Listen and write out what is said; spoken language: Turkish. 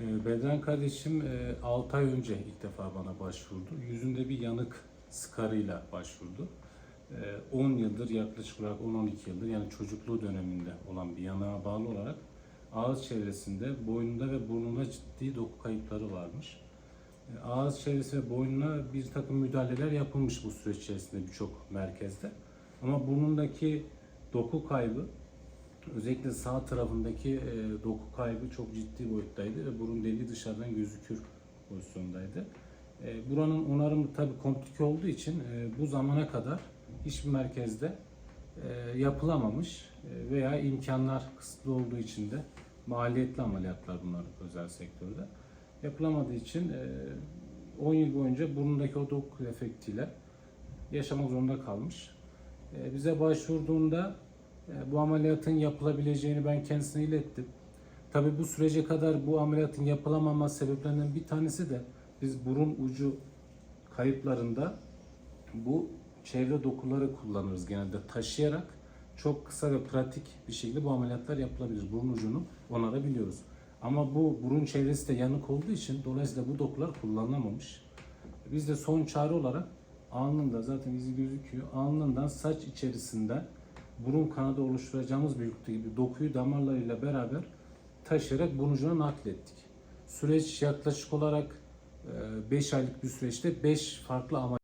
Ee, Bedran kardeşim 6 ay önce ilk defa bana başvurdu. Yüzünde bir yanık skarıyla başvurdu. Ee, 10 yıldır yaklaşık olarak 10-12 yıldır yani çocukluğu döneminde olan bir yanığa bağlı olarak ağız çevresinde, boynunda ve burnunda ciddi doku kayıpları varmış. Ee, Ağız çevresi ve boynuna bir takım müdahaleler yapılmış bu süreç içerisinde birçok merkezde. Ama burnundaki doku kaybı Özellikle sağ tarafındaki e, doku kaybı çok ciddi boyuttaydı ve burun deliği dışarıdan gözükür pozisyondaydı. E, buranın onarımı tabii komplike olduğu için e, bu zamana kadar hiçbir merkezde e, yapılamamış e, veya imkanlar kısıtlı olduğu için de maliyetli ameliyatlar bunlar özel sektörde. Yapılamadığı için e, 10 yıl boyunca burnundaki o doku efektiyle yaşamak zorunda kalmış. E, bize başvurduğunda bu ameliyatın yapılabileceğini ben kendisine ilettim. Tabi bu sürece kadar bu ameliyatın yapılamama sebeplerinden bir tanesi de biz burun ucu kayıplarında bu çevre dokuları kullanırız genelde taşıyarak çok kısa ve pratik bir şekilde bu ameliyatlar yapılabilir. Burun ucunu onarabiliyoruz. Ama bu burun çevresi de yanık olduğu için dolayısıyla bu dokular kullanılamamış. Biz de son çare olarak alnında zaten izi gözüküyor. Alnından saç içerisinden burun kanadı oluşturacağımız büyüklükteki dokuyu damarlarıyla beraber taşıyarak burun ucuna naklettik. Süreç yaklaşık olarak 5 aylık bir süreçte 5 farklı ameliyat